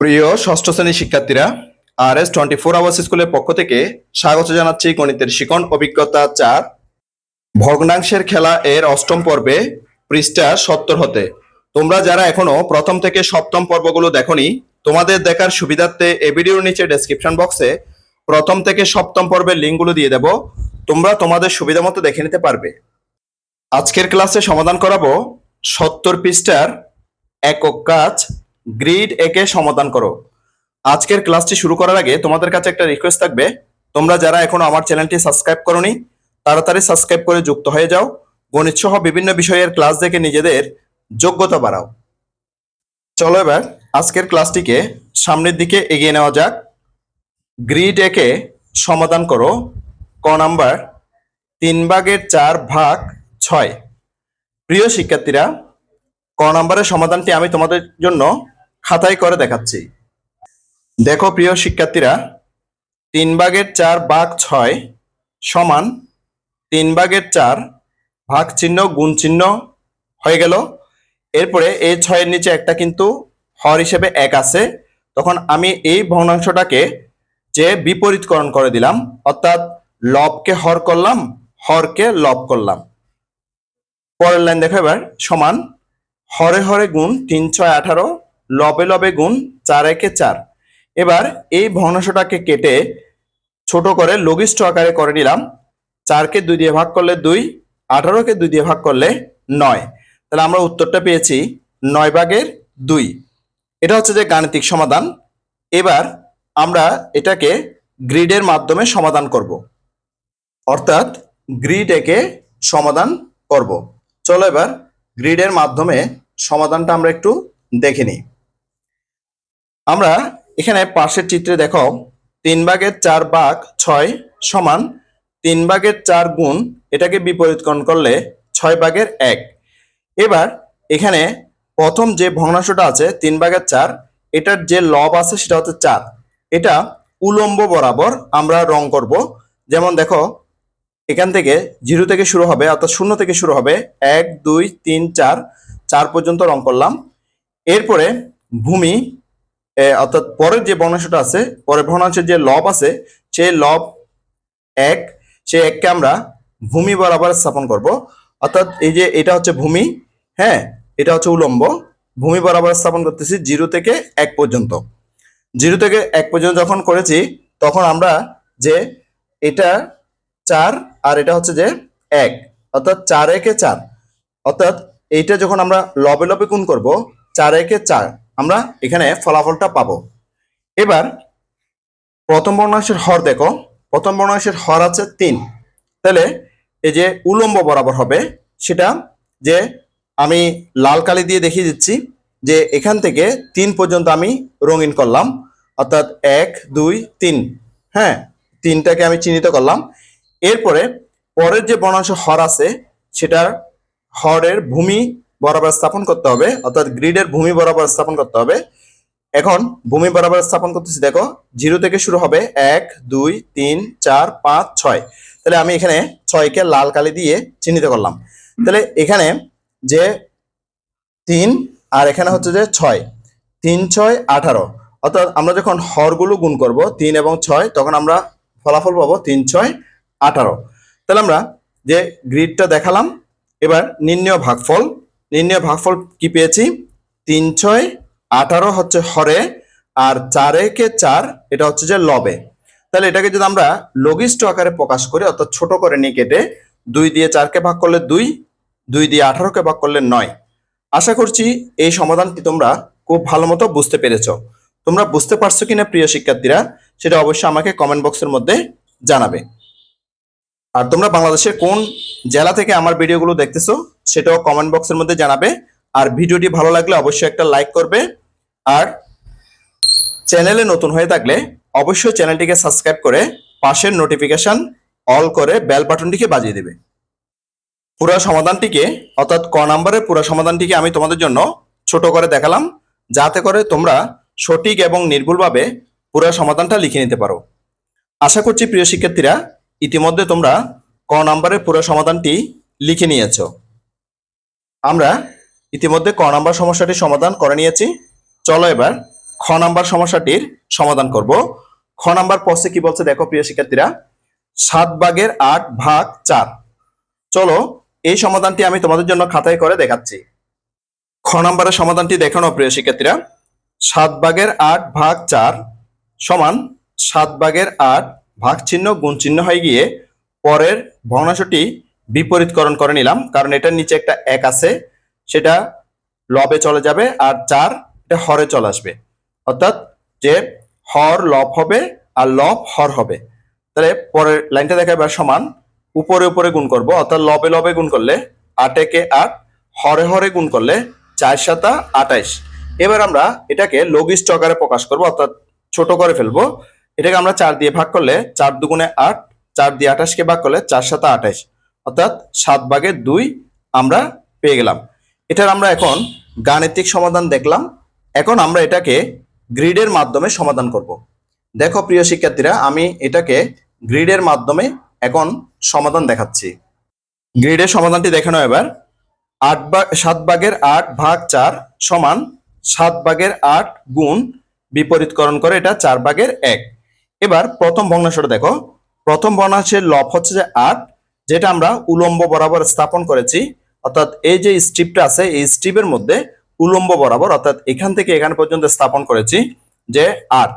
প্রিয় ষষ্ঠ শ্রেণির শিক্ষার্থীরা R S twenty four hours স্কুলের পক্ষ থেকে স্বাগত জানাচ্ছি গণিতের শিকন অভিজ্ঞতা চার ভগ্নাংশের খেলা এর অষ্টম পর্বে পৃষ্ঠা সত্তর হতে। তোমরা যারা এখনও প্রথম থেকে সপ্তম পর্বগুলো দেখোনি, তোমাদের দেখার সুবিধার্থে এই ভিডিওর নিচে ডেসক্রিপশন বক্সে প্রথম থেকে সপ্তম পর্বের লিঙ্কগুলো দিয়ে দেব। তোমরা তোমাদের সুবিধা মতো দেখে নিতে পারবে। আজকের ক্লাসে সমাধান করাবো সত্তর পৃষ্ঠার একক কাজ গ্রিড একে সমাধান করো। আজকের ক্লাসটি শুরু করার আগে তোমাদের কাছে একটা রিকোয়েস্ট থাকবে। তোমরা যারা এখনও আমার চ্যানেলটি সাবস্ক্রাইব করনি, তাড়াতাড়ি সাবস্ক্রাইব করে যুক্ত হয়ে যাও। গণিত সহ বিভিন্ন বিষয়ের ক্লাস দেখে নিজেদের যোগ্যতা বাড়াও। চলো এবার আজকের ক্লাসটিকে সামনের দিকে এগিয়ে নেওয়া যাক। গ্রিড একে সমাধান করো। ক নাম্বার, তিন ভাগের চার ভাগ ছয়। প্রিয় শিক্ষার্থীরা, ক নাম্বারের সমাধানটি আমি তোমাদের জন্য খাতায় করে দেখাচ্ছি। দেখো প্রিয় শিক্ষার্থীরা, তিন ভাগের চার ভাগ ছয় সমান তিন ভাগের চার ভাগ চিহ্ন গুণ চিহ্ন হয়ে গেল। এরপরে এই ছয়ের নিচে একটা কিন্তু হর হিসেবে এক আছে। তখন আমি এই ভগ্নাংশটাকে যে বিপরীতকরণ করে দিলাম, অর্থাৎ লবকে হর করলাম, হরকে লব করলাম। পরের লাইন দেখো এবার, সমান হরে হরে গুণ তিন ছয় আঠারো লবে লবে গুণ চার একে চার। এবার এই ভগ্নাংশটাকে কেটে ছোট করে লঘিষ্ঠ আকারে করে নিলাম। চারকে দুই দিয়ে ভাগ করলে দুই, আঠারোকে দুই দিয়ে ভাগ করলে নয়। তাহলে আমরা উত্তরটা পেয়েছি নয় ভাগের দুই। এটা হচ্ছে যে গাণিতিক সমাধান। এবার আমরা এটাকে গ্রিডের মাধ্যমে সমাধান করব। অর্থাৎ গ্রিড একে সমাধান করব। চলো এবার গ্রিডের মাধ্যমে সমাধানটা আমরা একটু দেখে নিই। আমরা এখানে পাশের চিত্রে দেখো তিন ভাগের চার ভাগ ছয় সমান তিন ভাগের চার গুণ এটাকে বিপরীতকরণ করলে ছয় ভাগের এক। এবার এখানে প্রথম যে ভগ্নাংশটা আছে, তিন ভাগের চার, এটার যে লব আছে সেটা হচ্ছে চার। এটা উলম্ব বরাবর আমরা রং করব। যেমন দেখো, এখান থেকে জিরো থেকে শুরু হবে, অর্থাৎ শূন্য থেকে শুরু হবে, এক, দুই, তিন, চার চার পর্যন্ত রং করলাম। এরপরে ভূমি অর্থাৎ পরের যে বর্ণাংশটা আছে, পরের ভগ্নাংশের যে লব আছে, সেই লব এক, সেই এককে আমরা ভূমি বরাবর স্থাপন করব। অর্থাৎ এই যে এটা হচ্ছে ভূমি হ্যাঁ এটা হচ্ছে উলম্ব, ভূমি বরাবর স্থাপন করতেছি জিরো থেকে এক পর্যন্ত। জিরো থেকে এক পর্যন্ত যখন করেছি, তখন আমরা যে এটা চার আর এটা হচ্ছে যে এক, অর্থাৎ চার একে চার। অর্থাৎ এইটা যখন আমরা লবে লবে গুণ করব, চার একে চার আমরা এখানে ফলাফলটা পাবো। এবার প্রথম বর্ণাংশের হর দেখো। প্রথম বর্ণাংশের হর আছে তিন। তাহলে এই যে উলম্ব বরাবর হবে, সেটা যে আমি লাল কালি দিয়ে দেখিয়ে দিচ্ছি যে এখান থেকে তিন পর্যন্ত আমি রঙিন করলাম, অর্থাৎ এক, দুই, তিন। হ্যাঁ তিনটাকে আমি চিহ্নিত করলাম। এরপরে পরের যে বর্ণাংশ হর আছে, সেটার হরের ভূমি বরাবর স্থাপন করতে হবে, অর্থাৎ গ্রিডের ভূমি বরাবর স্থাপন করতে হবে। এখন ভূমি বরাবর স্থাপন করতেছি, দেখো জিরো থেকে শুরু হবে এক, দুই, তিন, চার, পাঁচ, ছয়। তাহলে আমি এখানে ছয়কে লাল কালি দিয়ে চিহ্নিত করলাম। তাহলে এখানে যে তিন, আর এখানে হচ্ছে যে ছয়। তিন, ছয়, আঠারো। অর্থাৎ আমরা যখন হরগুলো গুণ করব, তিন এবং ছয়, তখন আমরা ফলাফল পাবো তিন, ছয়, আঠারো। তাহলে আমরা যে গ্রিডটা দেখালাম, এবার নির্ণয় ভাগফল নির্ণয় ভাগফল কি পেয়েছি? তিন, ছয়, আঠারো হচ্ছে হরে, আর চারে কে চার, এটা হচ্ছে যে লবে। তাহলে এটাকে যদি আমরা লঘিষ্ঠ আকারে প্রকাশ করি, অর্থাৎ ছোট করে নিয়ে কেটে দুই দিয়ে চারকে ভাগ করলে দুই দুই দিয়ে আঠারোকে ভাগ করলে নয়। আশা করছি এই সমাধানটি তোমরা খুব ভালো মতো বুঝতে পেরেছ। তোমরা বুঝতে পারছ কিনা, প্রিয় শিক্ষার্থীরা, সেটা অবশ্যই আমাকে কমেন্ট বক্সের মধ্যে জানাবে। আর তোমরা বাংলাদেশের কোন জেলা থেকে আমার ভিডিওগুলো দেখতেছো সেটাও কমেন্ট বক্সের মধ্যে জানাবে। আর ভিডিওটি ভালো লাগলে অবশ্যই একটা লাইক করবে। আর চ্যানেলে নতুন হয়ে থাকলে অবশ্যই চ্যানেলটিকে সাবস্ক্রাইব করে পাশের নোটিফিকেশন অল করে বেল বাটনটিকে বাজিয়ে দেবে। পুরো সমাধানটিকে, অর্থাৎ ক নাম্বারের পুরো সমাধানটিকে আমি তোমাদের জন্য ছোট করে দেখালাম, যাতে করে তোমরা সঠিক এবং নির্ভুলভাবে পুরো সমাধানটা লিখে নিতে পারো। আশা করছি প্রিয় শিক্ষার্থীরা, ইতিমধ্যে তোমরা ক নাম্বারের পুরো সমাধানটি লিখে নিয়েছো। আমরা ইতিমধ্যে ক নাম্বার সমস্যাটি সমাধান করে নিয়েছি। চলো এবার খ নাম্বার সমস্যাটির সমাধান করব। খ নাম্বার প্রশ্নে কি বলছে দেখো প্রিয় শিক্ষার্থীরা? সাত ভাগের আট ভাগ চার। চলো এই সমাধানটি আমি তোমাদের জন্য খাতায় করে দেখাচ্ছি। খ নাম্বারের সমাধানটি দেখানো প্রিয় শিক্ষার্থীরা? সাত ভাগের আট ভাগ চার সমান সাত ভাগের আট ভাগ চিহ্ন গুণ চিহ্ন হয়ে গিয়ে পরের ভগ্নাংশটি বিপরীতকরণ করে নিলাম, কারণ এটার নিচে একটা এক আছে, সেটা লবে চলে যাবে আর চার এটা হরে চলে আসবে। অর্থাৎ যে হর লব হবে আর লব হর হবে। তাহলে পরের লাইনটা দেখা এবার সমান, উপরে উপরে গুণ করব, অর্থাৎ লবে লবে গুণ করলে আট একে আট, হরে হরে গুণ করলে চার সাতা আঠাইশ এবার আমরা এটাকে লঘিষ্ঠ আকারে প্রকাশ করব, অর্থাৎ ছোট করে ফেলব। এটাকে আমরা চার দিয়ে ভাগ করলে চার দুগুণে আট, চার দিয়ে আঠাশকে ভাগ করলে চার সাতা আঠাইশ অর্থাৎ সাত ভাগের দুই আমরা পেয়ে গেলাম। এটার আমরা এখন গাণিতিক সমাধান দেখলাম। এখন আমরা এটাকে গ্রিডের মাধ্যমে সমাধান করব। দেখো প্রিয় শিক্ষার্থীরা, আমি এটাকে গ্রিডের মাধ্যমে এখন সমাধান দেখাচ্ছি। গ্রিডের সমাধানটি দেখানো এবার। আট ভাগ সাত ভাগের আট ভাগ চার সমান সাত ভাগের আট গুণ বিপরীতকরণ করে এটা চার ভাগের এক। এবার প্রথম ভগ্নাংশটা দেখো। প্রথম ভগ্নাংশের লব হচ্ছে যে আট যেটা আমরা উলম্ব বরাবর স্থাপন করেছি, অর্থাৎ এই যে স্ট্রিপটা আছে, এই স্ট্রিপের মধ্যে উলম্ব বরাবর, অর্থাৎ এখান থেকে এখান পর্যন্ত স্থাপন করেছি যে আট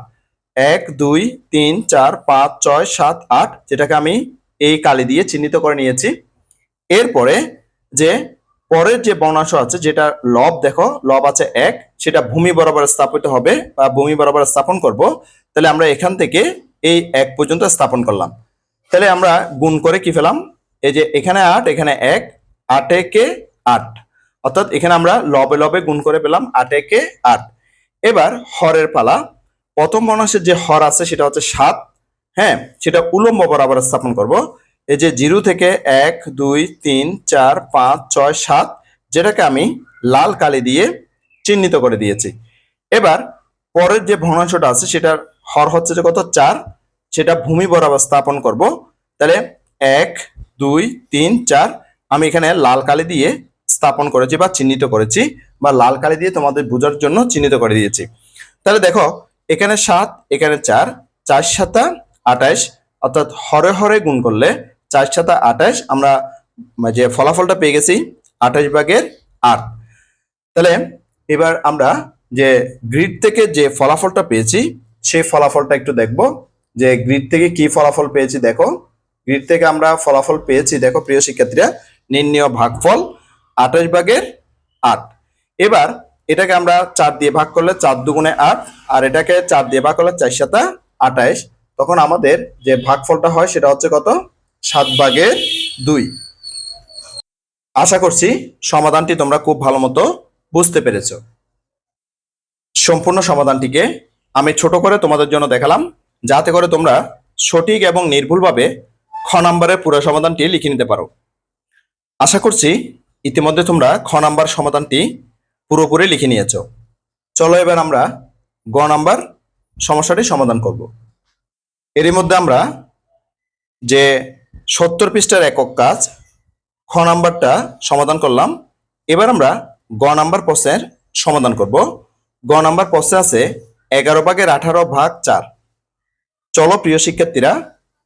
এক, দুই, তিন, চার, পাঁচ, ছয়, সাত, আট, যেটাকে আমি এই কালি দিয়ে চিহ্নিত করে নিয়েছি। এরপরে যে পরের যে বর্ণাংশ আছে, যেটা লব, দেখো, লব আছে এক, সেটা ভূমি বরাবর স্থাপিত হবে বা ভূমি বরাবর স্থাপন করব। তাহলে আমরা এখান থেকে এই এক পর্যন্ত স্থাপন করলাম। তাহলে আমরা গুণ করে কি পেলাম? এই যে এখানে আট, এখানে এক, আট কে আট? অর্থাৎ এখানে আমরা লবে লবে গুণ করে পেলাম আট একে আট। এবার হরের পালা। প্রথম বর্ণাংশের যে হর আছে সেটা হচ্ছে সাত হ্যাঁ? সেটা উলম্ব বরাবর স্থাপন করব। এই যে জিরো থেকে এক, দুই, তিন, চার, পাঁচ, ছয়, সাত, যেটাকে আমি লাল কালি দিয়ে চিহ্নিত করে দিয়েছি। এবার পরের যে ভগ্নাংশটা আছে সেটার হর হচ্ছে যে কত? চার। সেটা ভূমি বরাবর স্থাপন করব। তাহলে এক দুই, তিন, চার, আমি এখানে লাল কালি দিয়ে স্থাপন করেছি বা চিহ্নিত করেছি বা লাল কালি দিয়ে তোমাদের বোঝার জন্য চিহ্নিত করে দিয়েছি। তাহলে দেখো, এখানে সাত, এখানে চার চার সাতা আঠাশ, অর্থাৎ হরে হরে গুণ করলে চার সাতা আঠাশ, আমরা যে ফলাফলটা পেয়ে গেছি, আঠাশ ভাগের আট। তাহলে এবার আমরা যে গ্রিড থেকে যে ফলাফলটা পেয়েছি, সেই ফলাফলটা একটু দেখব। যে গ্রিড থেকে কি ফলাফল পেয়েছি, দেখো। গ্রিড থেকে আমরা ফলাফল পেয়েছি। দেখো প্রিয় শিক্ষার্থীরা, নির্ণয় ভাগফল আঠাশ ভাগের আট। এবার এটাকে আমরা চার দিয়ে ভাগ করলে চার দুগুণে আট, আর এটাকে চার দিয়ে ভাগ করলে চার সাতা আঠাইশ তখন আমাদের যে ভাগফলটা হয় সেটা হচ্ছে কত? সাত ভাগের দুই। আশা করছি সমাধানটি তোমরা খুব ভালো মতো বুঝতে পেরেছ। সম্পূর্ণ সমাধানটিকে আমি ছোট করে তোমাদের জন্য দেখালাম, যাতে করে তোমরা সঠিক এবং নির্ভুলভাবে খ নাম্বারের পুরো সমাধানটি লিখে নিতে পারো। আশা করছি ইতিমধ্যে তোমরা খ নাম্বার সমাধানটি পুরোপুরি লিখে নিয়েছো। চলো এবার আমরা গ নাম্বার সমস্যাটি সমাধান করব। এরই মধ্যে আমরা যে সত্তর পৃষ্ঠার একক কাজ, খ নাম্বারটা সমাধান করলাম। এবার আমরা গ নাম্বার প্রশ্নের সমাধান করব। গ নাম্বার প্রশ্নে আছে এগারো ভাগের আঠারো ভাগ চার। চলো প্রিয় শিক্ষার্থীরা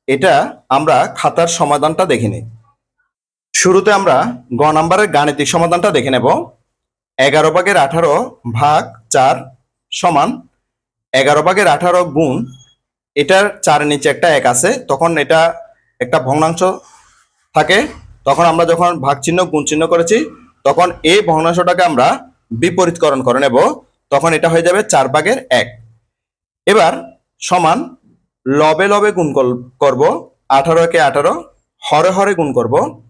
এটা আমরা খাতার সমাধানটা দেখে নিই। শুরুতে আমরা গ নাম্বারের গাণিতিক সমাধানটা দেখে নেব। এগারো ভাগের আঠারো ভাগ চার সমান এগারো ভাগের আঠারো গুণ, এটার চার নিচে একটা এক আছে, তখন এটা একটা ভগ্নাংশ থাকে। তখন আমরা যখন ভাগ চিহ্ন, গুণ চিহ্ন করেছি, তখন এই ভগ্নাংশটাকে আমরা বিপরীতকরণ করে নেব, তখন এটা হয়ে যাবে চার ভাগের এক। এবার সমান লবে লবে গুণ কর- করব, আঠারো কে আঠারো, হরে হরে গুণ করব,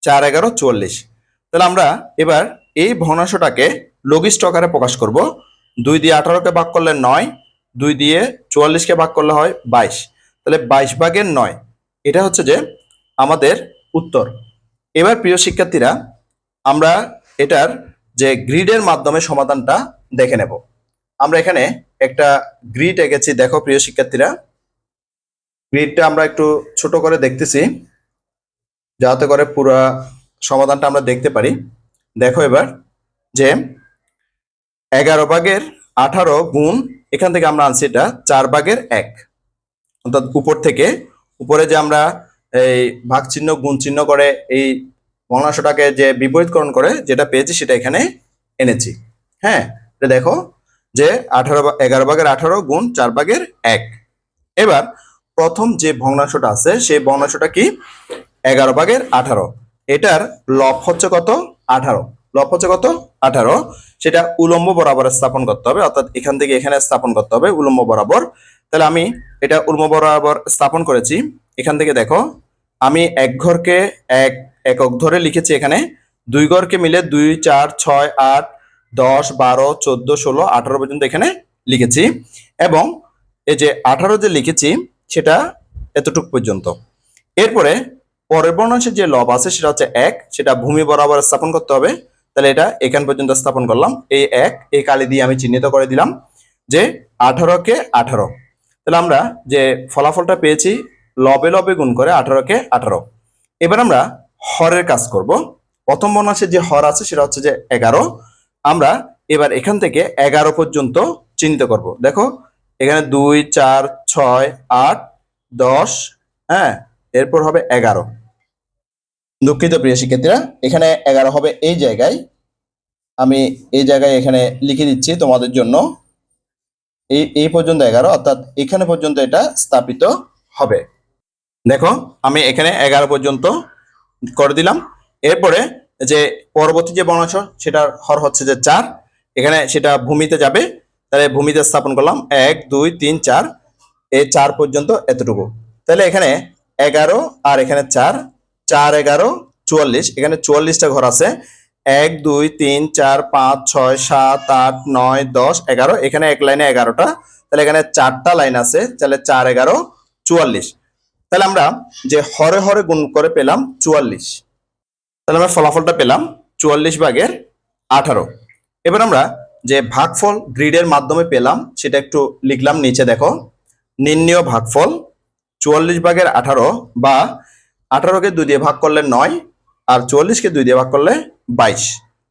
চার এগারো চুয়াল্লিশ। তাহলে আমরা এবার এই ভগ্নাংশটাকে লঘিষ্ঠ আকারে প্রকাশ করব। দুই দিয়ে আঠারোকে ভাগ করলে নয়, দুই দিয়ে চুয়াল্লিশকে ভাগ করলে হয় বাইশ। তাহলে বাইশ ভাগের নয়, এটা হচ্ছে যে আমাদের উত্তর। এবার প্রিয় শিক্ষার্থীরা, আমরা এটার যে গ্রিডের মাধ্যমে সমাধানটা দেখে নেব। আমরা এখানে একটা গ্রিড এঁকেছি, দেখো প্রিয় শিক্ষার্থীরা। গ্রিডটা আমরা একটু ছোট করে দেখতেছি, যাতে করে পুরো সমাধানটা আমরা দেখতে পারি। দেখো এবার যে এগারো ভাগের আঠারো গুণ, এখান থেকে আমরা আনছি এটা চার ভাগের এক। অর্থাৎ উপর থেকে, উপরে যে আমরা এই ভাগ চিহ্ন, গুণ চিহ্ন করে এই ভগ্নাংশটাকে যে বিপরীতকরণ করে যেটা পেয়েছি সেটা এখানে এনেছি। হ্যাঁ দেখো যে আঠারো এগারো ভাগের আঠারো গুণ চার ভাগের এক। এবার প্রথম যে ভগ্নাংশটা আছে, সেই ভগ্নাংশটা কি? এগারো ভাগের আঠারো। এটার লব হচ্ছে কত? আঠারো। লব হচ্ছে কত? আঠারো। সেটা উলম্ব বরাবর স্থাপন করতে হবে, অর্থাৎ এখান থেকে এখানে স্থাপন করতে হবে উলম্ব বরাবর। তাহলে আমি এটা উলম্ব বরাবর স্থাপন করেছি। এখান থেকে দেখো, আমি এক ঘরকে এক একক ধরে লিখেছি এখানে। দুই ঘরকে মিলে দুই, চার, ছয়, আট, দশ, বারো, চোদ্দ, ষোলো, আঠারো পর্যন্ত এখানে লিখেছি। এবং এই যে আঠারো যে লিখেছি সেটা এতটুক পর্যন্ত। এরপরে পরের বর্ণাংশের যে লব আছে, সেটা হচ্ছে এক, সেটা ভূমি বরাবর স্থাপন করতে হবে। তাহলে এটা এখান পর্যন্ত স্থাপন করলাম। এই এক, এই কালি দিয়ে আমি চিহ্নিত করে দিলাম যে আঠারোকে আঠারো। তাহলে আমরা যে ফলাফলটা পেয়েছি, লবে লবে গুণ করে আঠারোকে আঠারো। এবার আমরা হরের কাজ করব। প্রথম বর্ণাংশের যে হর আছে, সেটা হচ্ছে যে এগারো। আমরা এবার এখান থেকে এগারো পর্যন্ত চিহ্নিত করব। দেখো এখানে দুই, চার, ছয়, আট, দশ হ্যাঁ এরপর হবে এগারো। দুঃখিত প্রিয় শিক্ষার্থীরা, এখানে এগারো হবে এই জায়গায়। আমি এই জায়গায় এখানে লিখে দিচ্ছি তোমাদের জন্য। এই এই পর্যন্ত এগারো, অর্থাৎ এখানে পর্যন্ত এটা স্থাপিত হবে। দেখো, আমি এখানে এগারো পর্যন্ত করে দিলাম। এরপরে যে পরবর্তী যে বর্ণাংশ সেটার হর হচ্ছে যে চার। এখানে সেটা ভূমিতে যাবে। তাহলে ভূমিতে স্থাপন করলাম এক, দুই, তিন, চার। এই চার পর্যন্ত এতটুকু। তাহলে এখানে এগারো আর এখানে চার চার, এগারো, চুয়াল্লিশ। এখানে চুয়াল্লিশটা ঘর আছে। এক, দুই, তিন, চার, পাঁচ, ছয়, সাত, আট, নয়, দশ, এগারো। এখানে এক লাইনে এগারোটা। তাহলে এখানে চারটা লাইন আছে। তাহলে চার, এগারো, চুয়াল্লিশ। তাহলে আমরা যে হরে হরে গুণ করে পেলাম চুয়াল্লিশ। তাহলে আমরা ফলাফলটা পেলাম চুয়াল্লিশ ভাগের আঠারো। এবার আমরা যে ভাগফল গ্রিডের মাধ্যমে পেলাম, সেটা একটু লিখলাম নিচে দেখো। নির্ণীয় ভাগফল চুয়াল্লিশ ভাগের আঠারো বা আঠারোকে দুই দিয়ে ভাগ করলে নয় আর চুয়াল্লিশকে দুই দিয়ে ভাগ করলে বাইশ।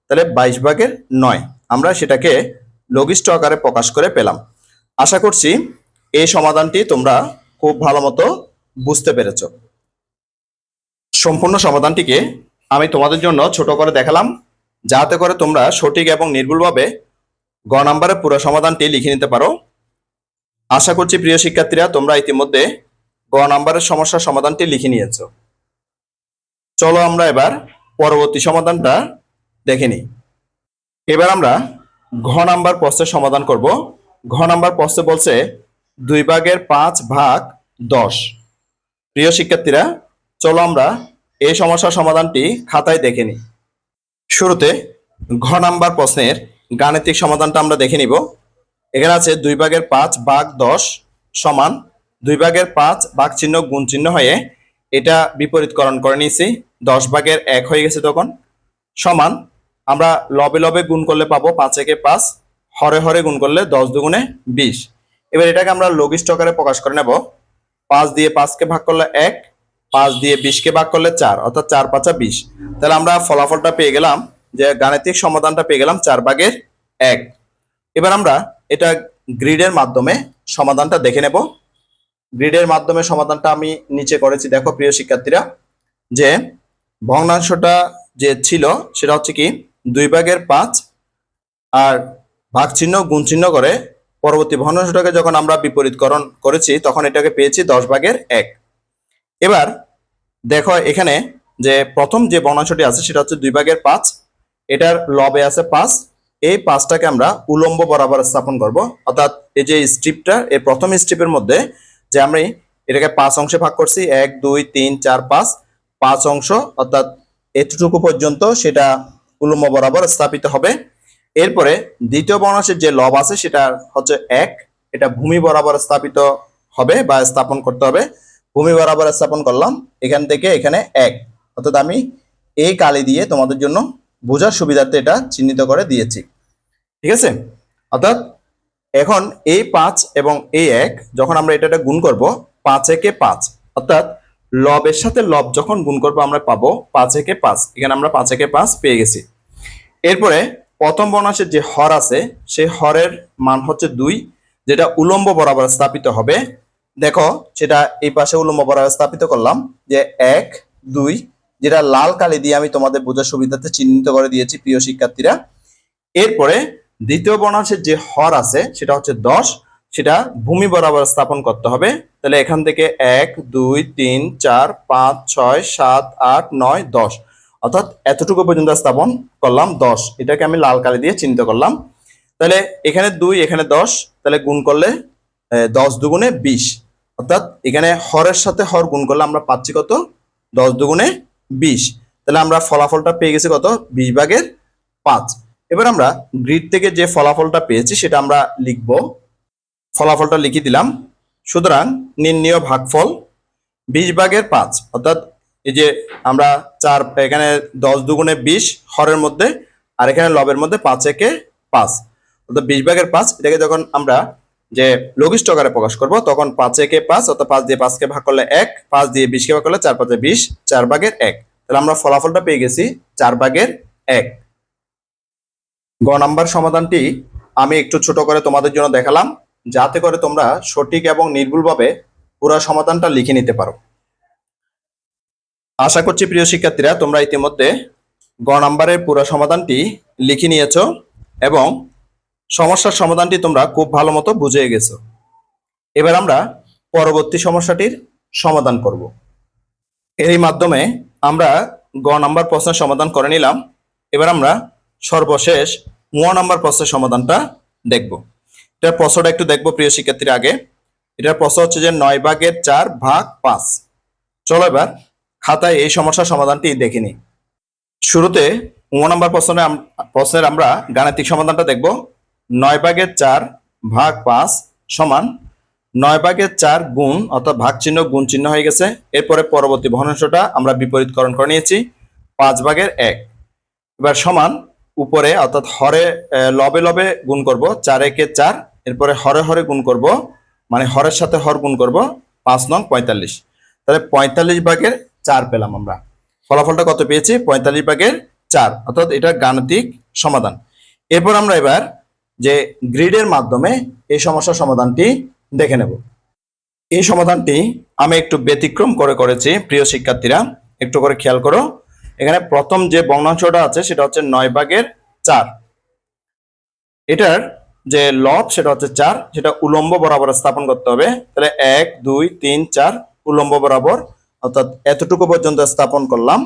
তাহলে বাইশ ভাগের নয়। আমরা সেটাকে লঘিষ্ঠ আকারে প্রকাশ করে পেলাম। আশা করছি এই সমাধানটি তোমরা খুব ভালো মতো বুঝতে পেরেছ। সম্পূর্ণ সমাধানটিকে আমি তোমাদের জন্য ছোট করে দেখালাম, যাতে করে তোমরা সঠিক এবং নির্ভুলভাবে গ নাম্বারে পুরো সমাধানটি লিখে নিতে পারো। আশা করছি প্রিয় শিক্ষার্থীরা, তোমরা ইতিমধ্যে গ নাম্বারের সমস্যার সমাধানটি লিখে নিয়েছো। চলো আমরা এবার পরবর্তী সমাধানটা দেখে নিই। এবার আমরা ঘ নাম্বার প্রশ্নের সমাধান করব। ঘ নাম্বার প্রশ্নে বলছে, দুই ভাগের পাঁচ ভাগ দশ। প্রিয় শিক্ষার্থীরা, চলো আমরা এই সমস্যার সমাধানটি খাতায় দেখে নিই। শুরুতে ঘ নাম্বার প্রশ্নের গাণিতিক সমাধানটা আমরা দেখে নিব। এখানে আছে দুই ভাগের পাঁচ ভাগ দশ সমান দুই ভাগের পাঁচ ভাগ চিহ্ন গুণ চিহ্ন হয়ে এটা বিপরীতকরণ করে নিয়েছি। দশ ভাগের এক হয়ে গেছে তখন। সমান আমরা লবে লবে গুণ করলে পাবো পাঁচ একে পাঁচ, হরে হরে গুণ করলে দশ দুগুণে বিশ। এবার এটাকে আমরা লঘিষ্ঠ আকারে প্রকাশ করে নেব। পাঁচ দিয়ে পাঁচকে ভাগ করলে এক, পাঁচ দিয়ে বিশকে ভাগ করলে চার, অর্থাৎ চার পাঁচা বিশ। তাহলে আমরা ফলাফলটা পেয়ে গেলাম যে গাণিতিক সমাধানটা পেয়ে গেলাম চার ভাগের এক। এবার আমরা এটা গ্রিডের মাধ্যমে সমাধানটা দেখে নেব। গ্রিডের মাধ্যমে সমাধানটা আমি নিচে করেছি, দেখো প্রিয় শিক্ষার্থীরা, যে ভগ্নাংশটা যে ছিল সেটা হচ্ছে কি দুই ভাগের পাঁচ আর ভাগ চিহ্ন গুণ চিহ্ন করে পরবর্তী ভগ্নাংশটাকে যখন আমরা বিপরীতকরণ করেছি, তখন এটাকে পেয়েছি দশ ভাগের এক। এবার দেখো এখানে যে প্রথম যে ভগ্নাংশটি আছে সেটা হচ্ছে দুই ভাগের পাঁচ এটার লবে আছে পাঁচ। এই পাঁচটাকে আমরা উলম্ব বরাবর স্থাপন করব। অর্থাৎ এই যে স্ট্রিপটা এই প্রথম স্ট্রিপের মধ্যে যে আমি এটাকে পাঁচ অংশে ভাগ করছি, এক, দুই, তিন, চার, পাঁচ। পাঁচ অংশ, অর্থাৎ এতটুকু পর্যন্ত সেটা উলম্ব বরাবর স্থাপিত হবে। এরপরে দ্বিতীয় বর্ণাংশের যে লব আছে, সেটা হচ্ছে এক। এটা ভূমি বরাবর স্থাপিত হবে বা স্থাপন করতে হবে। ভূমি বরাবর স্থাপন করলাম, এখান থেকে এখানে এক। অর্থাৎ আমি এই কালি দিয়ে তোমাদের জন্য বোঝার সুবিধার্থে এটা চিহ্নিত করে দিয়েছি। ঠিক আছে? অর্থাৎ এখন এই পাঁচ এবং এই এক, যখন আমরা এটা গুণ করব, পাঁচ একে পাঁচ। অর্থাৎ লবের সাথে লব যখন গুণ করব, আমরা পাবো পাঁচ একে পাঁচ। এখানে আমরা পাঁচ একে পাঁচ পেয়ে গেছি। এরপরে প্রথম বর্ণাংশের যে হর আছে, সেই হরের মান হচ্ছে দুই, যেটা উলম্ব বরাবর স্থাপিত হবে। দেখো, সেটা এই পাশে উলম্ব বরাবর স্থাপিত করলাম যে এক, দুই যেটা লাল কালি দিয়ে আমি তোমাদের বোঝার সুবিধাতে চিহ্নিত করে দিয়েছি, প্রিয় শিক্ষার্থীরা। এরপরে দ্বিতীয় বর্ণাংশের যে হর আছে, সেটা হচ্ছে দশ, সেটা ভূমি বরাবর স্থাপন করতে হবে। তাহলে এখান থেকে এক, দুই, তিন, চার, পাঁচ, ছয়, সাত, আট, নয়, দশ। অর্থাৎ এতটুকু পর্যন্ত স্থাপন করলাম দশ। এটাকে আমি লাল কালি দিয়ে চিহ্নিত করলাম। তাহলে এখানে দুই, এখানে দশ, তাহলে গুণ করলে দশ দুগুণে বিশ। অর্থাৎ এখানে হরের সাথে হর গুণ করলে আমরা পাচ্ছি কত? দশ দুগুণে বিশ। তাহলে আমরা ফলাফলটা পেয়ে গেছি কত? বিশ ভাগের পাঁচ। এবার আমরা গ্রিড থেকে যে ফলাফলটা পেয়েছি সেটা আমরা লিখব। ফলাফলটা লিখে দিলাম। সুতরাং নির্ণীয় ভাগফল বিশ ভাগের পাঁচ। অর্থাৎ এই যে আমরা চার, এখানে দশ দুগুণে বিশ, হরের মধ্যে, আর এখানে লবের মধ্যে পাঁচ একে পাঁচ। অর্থাৎ বিশ ভাগের পাঁচ, এটাকে যখন আমরা যে লঘিষ্ঠ আকারে প্রকাশ করব, তখন একে পাঁচ, অর্থাৎ পাঁচ দিয়ে পাঁচকে ভাগ করলে এক, পাঁচ দিয়ে বিশকে ভাগ করলে চার, পাঁচে বিশ, চার ভাগের এক। তাহলে আমরা ফলাফলটা পেয়ে গেছি চার ভাগের এক। গ নাম্বার সমাধানটি আমি একটু ছোট করে তোমাদের জন্য দেখালাম, যাতে করে তোমরা সঠিক এবং নির্ভুলভাবে পুরো সমাধানটা লিখে নিতে পারো। আশা করছি প্রিয় শিক্ষার্থীরা, তোমরা ইতিমধ্যে গ নাম্বারের পুরো সমাধানটি লিখে নিয়েছো এবং সমস্যার সমাধানটি তোমরা খুব ভালো মতো বুঝে গেছো। এবার আমরা পরবর্তী সমস্যাটির সমাধান করব। এরই মাধ্যমে আমরা গ নাম্বার প্রশ্নের সমাধান করে নিলাম। এবার আমরা সর্বশেষ ম নাম্বার প্রশ্নের সমাধানটা দেখব। এটার প্রশ্নটা একটু দেখব প্রিয় শিক্ষার্থীর আগে। এটার প্রশ্ন হচ্ছে যে নয় ভাগের চার ভাগ পাঁচ। চলো এবার খাতায় এই সমস্যার সমাধানটি দেখে শুরুতে ও নাম্বার প্রশ্নে আম- প্রশ্নের আমরা গাণিতিক সমাধানটা দেখব। নয় ভাগের চার ভাগ পাঁচ সমান নয় ভাগের চার গুণ অর্থাৎ ভাগ চিহ্ন, গুণ চিহ্ন হয়ে গেছে। এরপরে পরবর্তী ভগ্নাংশটা আমরা বিপরীতকরণ করে নিয়েছি। পাঁচ ভাগের এক। এবার সমান উপরে অর্থাৎ হরে লবে লবে গুণ করব। চার একে চার, এরপরে হরে হরে গুণ করব। মানে হরের সাথে হর গুণ করব। পাঁচ নং পঁয়তাল্লিশ। তাহলে পঁয়তাল্লিশ ভাগের চার পেলাম আমরা। ফলাফলটা কত পেয়েছি? পঁয়তাল্লিশ ভাগের চার। অর্থাৎ এটা গাণিতিক সমাধান। এরপর আমরা এবার যে গ্রিডের মাধ্যমে এই সমস্যার সমাধানটি দেখে নেব। এই সমাধানটি আমি একটু ব্যতিক্রম করে করেছি, প্রিয় শিক্ষার্থীরা। একটু করে খেয়াল করো। এখানে প্রথম যে বর্ণাংশটা আছে, সেটা হচ্ছে নয় ভাগের চার। এটার যে লব, সেটা হচ্ছে চার, সেটা উলম্ব বরাবর স্থাপন করতে হবে। তাহলে এক, দুই, তিন, চার, উলম্ব বরাবর, অর্থাৎ এতটুকু পর্যন্ত স্থাপন করলাম।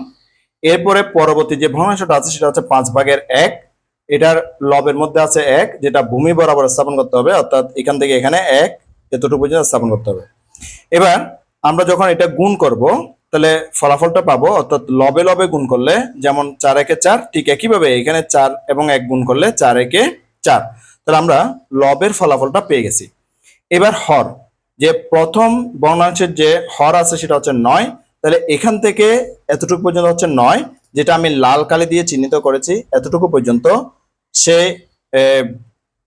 এরপরে পরবর্তী যে ভগ্নাংশটা আছে, সেটা হচ্ছে পাঁচ ভাগের এক। এটার লবের মধ্যে আছে এক, যেটা ভূমি বরাবর স্থাপন করতে হবে, অর্থাৎ এখান থেকে এখানে এক, এতটুকু পর্যন্ত স্থাপন করতে হবে। এবার আমরা যখন এটা গুণ করব, তাহলে ফলাফলটা পাবো, অর্থাৎ লবে লবে গুণ করলে, যেমন চার একে চার, ঠিক একইভাবে এখানে চার এবং এক গুণ করলে চার একে চার। তাহলে আমরা লবের ফলাফলটা পেয়ে গেছি। এবার হর, যে প্রথম বর্ণাংশের যে হর আছে সেটা হচ্ছে নয়, তাহলে এখান থেকে এতটুকু পর্যন্ত হচ্ছে নয়, যেটা আমি লাল কালি দিয়ে চিহ্নিত করেছি, এতটুকু পর্যন্ত সে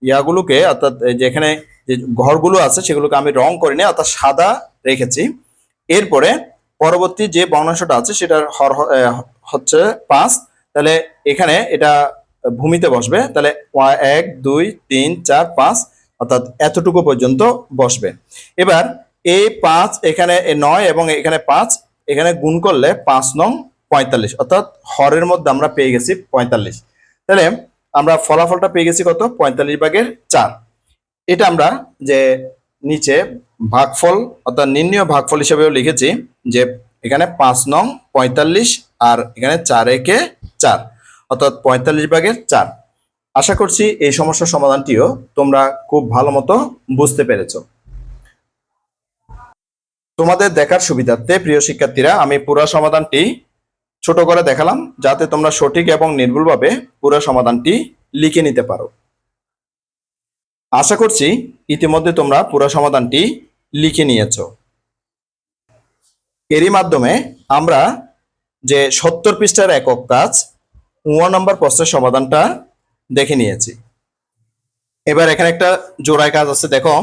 ইয়াগুলোকে অর্থাৎ যেখানে যে ঘরগুলো আছে সেগুলোকে আমি রং করিনি অর্থাৎ সাদা রেখেছি। এরপরে পরবর্তী যে বর্ণাংশটা আছে সেটার হর হচ্ছে পাঁচ। তাহলে এখানে এটা ভূমিতে বসবে। তাহলে এক, দুই, তিন, চার, পাঁচ, অর্থাৎ এতটুকু পর্যন্ত বসবে। এবার এই পাঁচ, এখানে নয় এবং এখানে পাঁচ, এখানে গুণ করলে পাঁচ নং পঁয়তাল্লিশ, অর্থাৎ হরের মধ্যে আমরা পেয়ে গেছি পঁয়তাল্লিশ। তাহলে আমরা ফলাফলটা পেয়ে গেছি কত? পঁয়তাল্লিশ ভাগের চার। এটা আমরা যে নিচে ভাগফল অর্থাৎ নির্ণীয় ভাগফল হিসেবেও লিখেছি যে এখানে পাঁচ নং পঁয়তাল্লিশ আর এখানে চার একে চার, অর্থাৎ পঁয়তাল্লিশ ভাগের চার। আশা করছি এই সমস্যার সমাধানটিও তোমরা খুব ভালো মতো বুঝতে পেরেছ। তোমাদের দেখার সুবিধার্থে প্রিয় শিক্ষার্থীরা, আমি পুরো সমাধানটি ছোট করে দেখালাম, যাতে তোমরা সঠিক এবং নির্ভুলভাবে পুরো সমাধানটি লিখে নিতে পারো। আশা করছি ইতিমধ্যে তোমরা পুরো সমাধানটি লিখে নিয়েছো। এরই মাধ্যমে আমরা যে সত্তর পৃষ্ঠার একক কাজ ওয়ান নম্বর প্রশ্নের সমাধানটা দেখে নিয়েছি। এবার এখানে একটা জোড়ায় কাজ আছে, দেখো।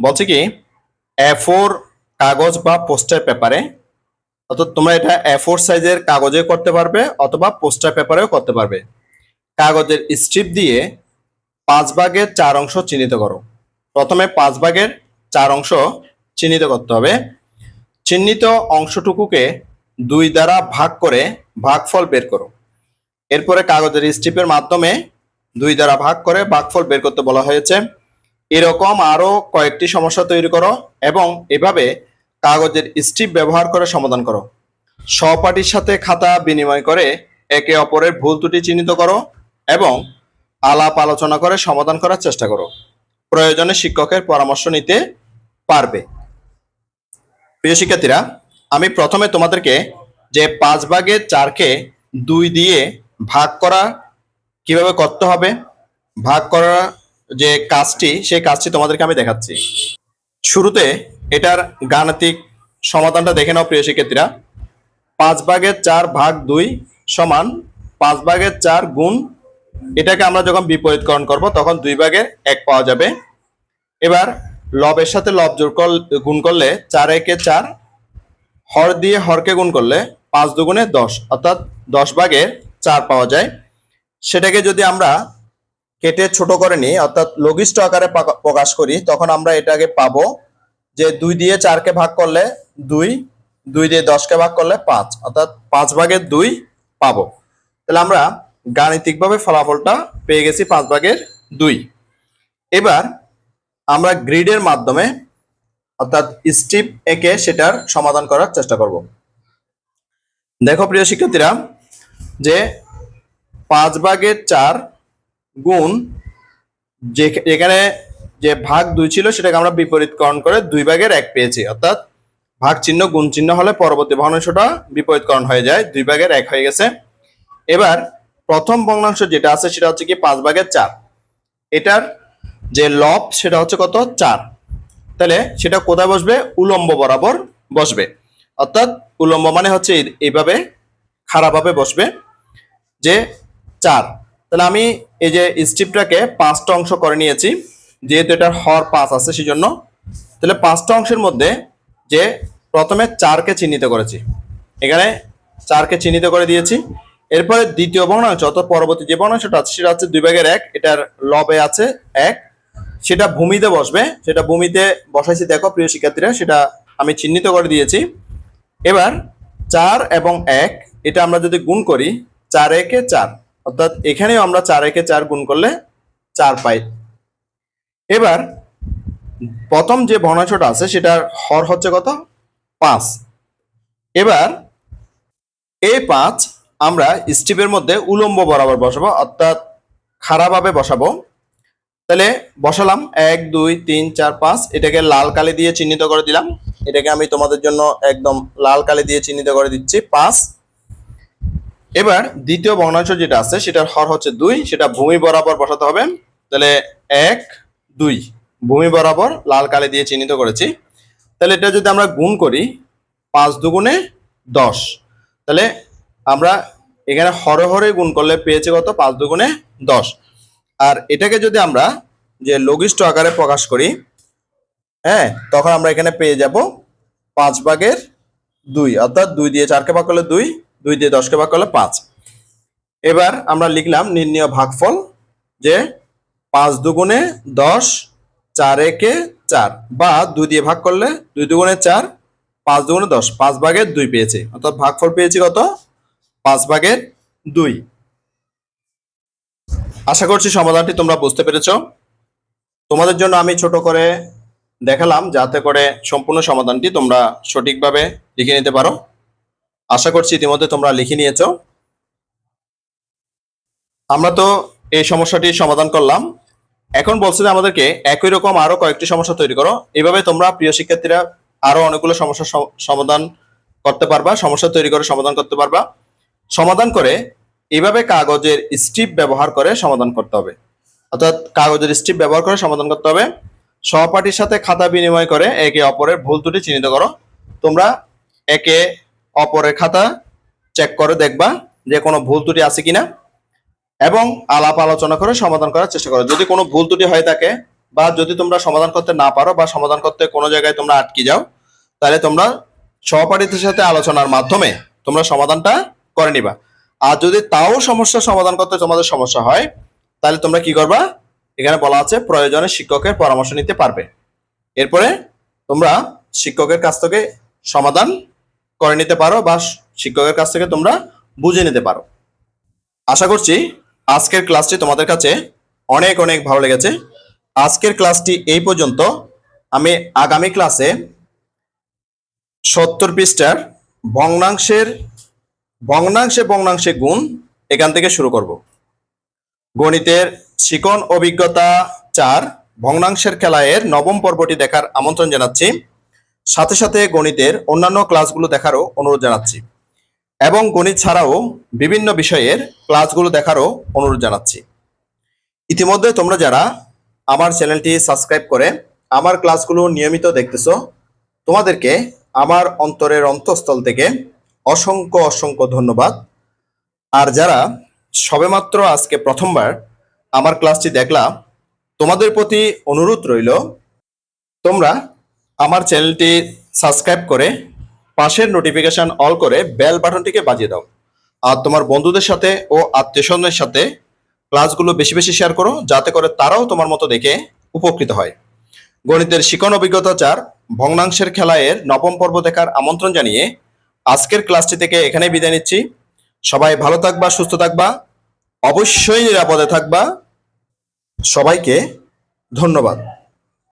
বলছে কি এ কাগজ বা পোস্টার পেপারে অর্থাৎ তোমরা এটা ফোর সাইজের কাগজে করতে পারবে অথবা পোস্টার পেপারেও করতে পারবে। কাগজের স্ট্রিপ দিয়ে পাঁচ ভাগের চার অংশ চিহ্নিত করো। প্রথমে পাঁচ ভাগের চার অংশ চিহ্নিত করতে হবে। চিহ্নিত অংশটুকুকে দুই দ্বারা ভাগ করে ভাগফল বের করো। এরপরে কাগজের স্ট্রিপের মাধ্যমে দুই দ্বারা ভাগ করে ভাগফল বের করতে বলা হয়েছে। এরকম আরও কয়েকটি সমস্যা তৈরি করো এবং এভাবে কাগজের স্ট্রিপ ব্যবহার করে সমাধান করো। সহপাঠীর সাথে খাতা বিনিময় করে একে অপরের ভুল ত্রুটি চিহ্নিত করো এবং আলাপ আলোচনা করে সমাধান করার চেষ্টা করো। প্রয়োজনে শিক্ষকের পরামর্শ নিতে পারবে। প্রিয় শিক্ষার্থীরা, আমি প্রথমে তোমাদেরকে যে পাঁচ ভাগে চারকে দুই দিয়ে ভাগ করা কীভাবে করতে হবে, ভাগ করা যে কাজটি, সেই কাজটি তোমাদেরকে আমি দেখাচ্ছি। শুরুতে এটার গাণিতিক সমাধানটা দেখে নাও প্রিয় শিক্ষার্থীরা। পাঁচ ভাগের চার ভাগ দুই সমান পাঁচ ভাগের চার গুণ, এটাকে আমরা যখন বিপরীতকরণ করব, তখন দুই ভাগের এক পাওয়া যাবে। এবার লবের সাথে লব জোর কর- গুণ করলে চার একে চার, হর দিয়ে হরকে গুণ করলে পাঁচ দুগুণে দশ, অর্থাৎ দশ ভাগের চার পাওয়া যায়। সেটাকে যদি আমরা কেটে ছোট করে নিই, অর্থাৎ লঘিষ্ঠ আকারে প্রকাশ করি, তখন আমরা এটাকে পাবো যে দুই দিয়ে চারকে ভাগ করলে দুই দুই দিয়ে দশকে ভাগ করলে পাঁচ, অর্থাৎ পাঁচ ভাগের দুই পাবো। তাহলে আমরা গাণিতিকভাবে ফলাফলটা পেয়ে গেছি পাঁচ ভাগের দুই। এবার আমরা গ্রিডের মাধ্যমে, অর্থাৎ স্ট্রিপ এঁকে সেটার সমাধান করার চেষ্টা করব। দেখো প্রিয় শিক্ষার্থীরা, যে পাঁচ ভাগের চার গুণ যে এখানে যে ভাগ দুই ছিল সেটাকে আমরা বিপরীতকরণ করে দুই ভাগের এক পেয়েছি। অর্থাৎ ভাগ চিহ্ন গুণ চিহ্ন হলে পরবর্তী ভগ্নাংশটা বিপরীতকরণ হয়ে যায়, দুই ভাগের এক হয়ে গেছে। এবার প্রথম ভগ্নাংশ যেটা আছে সেটা হচ্ছে কি পাঁচ ভাগের চার। এটার যে লব সেটা হচ্ছে কত? চার। তাহলে সেটা কোথায় বসবে? উলম্ব বরাবর বসবে। অর্থাৎ উলম্ব মানে হচ্ছে এই- এইভাবে খারাপভাবে বসবে যে চার। তাহলে আমি এই যে স্ট্রিপটাকে পাঁচটা অংশ করে নিয়েছি। যেহেতু এটার হর পাঁচ আছে সেই জন্য তাহলে পাঁচটা অংশের মধ্যে যে প্রথমে চারকে চিহ্নিত করেছি, এখানে চারকে চিহ্নিত করে দিয়েছি। এরপরে দ্বিতীয় বর্ণাংশ অর্থাৎ পরবর্তী যে বর্ণাংশটা আছে সেটা হচ্ছে দুই ভাগের এক, এটার লবে আছে এক। সেটা ভূমিতে বসবে, সেটা ভূমিতে বসাইছি, দেখো প্রিয় শিক্ষার্থীরা, সেটা আমি চিহ্নিত করে দিয়েছি। এবার চার এবং এক, এটা আমরা যদি গুণ করি, চার একে চার, অর্থাৎ এখানেও আমরা চার একে চার গুণ করলে চার পাই। এবার প্রথম যে ভগ্নাংশটা আছে, সেটার হর হচ্ছে কত? পাঁচ। এবার এই পাঁচ আমরা স্টিপের মধ্যে উলম্ব বরাবর বসাবো, অর্থাৎ খারাপভাবে বসাবো। তাহলে বসালাম এক, দুই, তিন, চার, পাঁচ। এটাকে লাল কালি দিয়ে চিহ্নিত করে দিলাম। এটাকে আমি তোমাদের জন্য একদম লাল কালি দিয়ে চিহ্নিত করে দিচ্ছি, পাঁচ। এবার দ্বিতীয় ভগ্নাংশ যেটা আছে, সেটার হর হচ্ছে দুই, সেটা ভূমি বরাবর বসাতে হবে। তাহলে এক দুই, ভূমি বরাবর লাল কালি দিয়ে চিহ্নিত করেছি। তাহলে এটা যদি আমরা গুণ করি, পাঁচ দুগুণে দশ, তাহলে আমরা এখানে হরে হরে গুণ করলে পেয়েছি কত? পাঁচ দুগুণে দশ। আর এটাকে যদি আমরা যে লঘিষ্ঠ আকারে প্রকাশ করি হ্যাঁ তখন আমরা এখানে পেয়ে যাব পাঁচ ভাগের দুই, অর্থাৎ দুই দিয়ে চারকে ভাগ করলে দুই দুই দিয়ে দশকে ভাগ করলে পাঁচ। এবার আমরা লিখলাম নির্ণয় ভাগফল যে পাঁচ দুগুণে দশ, চার একে চার। বা দুই দিয়ে ভাগ করলে দুই দুগুণে চার, পাঁচ দুগুণে দশ, পাঁচ ভাগের দুই পেয়েছি। অর্থাৎ ভাগফল পেয়েছি কত? পাঁচ ভাগের দুই। আশা করছি সমাধানটি তোমরা বুঝতে পেরেছ। তোমাদের জন্য আমি ছোট করে দেখালাম, যাতে করে সম্পূর্ণ সমাধানটি তোমরা সঠিকভাবে লিখে নিতে পারো। আশা করছি ইতিমধ্যে তোমরা লিখে নিয়েছো। আমরা তো এই সমস্যাটি সমাধান করলাম। এখন বলছে যে আমাদেরকে একই রকম আরও কয়েকটি সমস্যা তৈরি করো। এভাবে তোমরা প্রিয় শিক্ষার্থীরা আরও অনেকগুলো সমস্যার স- সমাধান করতে পারবা, সমস্যা তৈরি করে সমাধান করতে পারবা। সমাধান করে এইভাবে কাগজের স্ট্রিপ ব্যবহার করে সমাধান করতে হবে। অর্থাৎ কাগজের স্ট্রিপ ব্যবহার করে সমাধান করতে হবে। সহপাঠীর সাথে খাতা বিনিময় করে একে অপরের ভুল ত্রুটি চিহ্নিত করো। তোমরা একে অপরের খাতা চেক করে দেখবা যে কোনো ভুল ত্রুটি আছে কিনা। এবং আলাপ আলোচনা করে সমাধান করার চেষ্টা করো। যদি কোনো ভুল ত্রুটি হয়ে থাকে বা যদি তোমরা সমাধান করতে না পারো বা সমাধান করতে কোনো জায়গায় তোমরা আটকে যাও, তাহলে তোমরা সহপাঠীদের সাথে আলোচনার মাধ্যমে তোমরা সমাধানটা করে নিবা। আর যদি তাও সমস্যার সমাধান করতে তোমাদের সমস্যা হয়, তাহলে তোমরা কি করবা? এখানে বলা আছে, প্রয়োজনে শিক্ষকের পরামর্শ নিতে পারবে। এরপরে তোমরা শিক্ষকের কাছ থেকে সমাধান করে নিতে পারো বা শিক্ষকের কাছ থেকে তোমরা বুঝে নিতে পারো। আশা করছি আজকের ক্লাসটি তোমাদের কাছে অনেক অনেক ভালো লেগেছে। আজকের ক্লাসটি এই পর্যন্ত। আমি আগামী ক্লাসে সত্তর পৃষ্ঠার ভগ্নাংশের ভগ্নাংশে ভগ্নাংশে গুণ এখান থেকে শুরু করব। গণিতের শিকন অভিজ্ঞতা চার, ভগ্নাংশের খেলায়ের নবম পর্বটি দেখার আমন্ত্রণ জানাচ্ছি। সাথে সাথে গণিতের অন্যান্য ক্লাসগুলো দেখারও অনুরোধ জানাচ্ছি। এবং গণিত ছাড়াও বিভিন্ন বিষয়ের ক্লাসগুলো দেখারও অনুরোধ জানাচ্ছি। ইতিমধ্যে তোমরা যারা আমার চ্যানেলটি সাবস্ক্রাইব করে আমার ক্লাসগুলো নিয়মিত দেখতেছো, তোমাদেরকে আমার অন্তরের অন্তঃস্থল থেকে অসংখ্য অসংখ্য ধন্যবাদ। আর যারা সবেমাত্র আজকে প্রথমবার আমার ক্লাসটি দেখলা, তোমাদের প্রতি অনুরোধ রইল, তোমরা আমার চ্যানেলটি সাবস্ক্রাইব করে পাশের নোটিফিকেশন অল করে বেল বাটনটিকে বাজিয়ে দাও। আর তোমার বন্ধুদের সাথে ও আত্মীয়স্বজনের সাথে ক্লাসগুলো বেশি বেশি শেয়ার করো, যাতে করে তারাও তোমার মতো দেখে উপকৃত হয়। গণিতের শিকন অভিজ্ঞতা চার, ভগ্নাংশের খেলায়ের নবম পর্ব দেখার আমন্ত্রণ জানিয়ে আজকের ক্লাসটি থেকে এখানে বিদায় নিচ্ছি। সবাই ভালো থাকবা, সুস্থ থাকবা, অবশ্যই নিরাপদে থাকবা। সবাইকে ধন্যবাদ।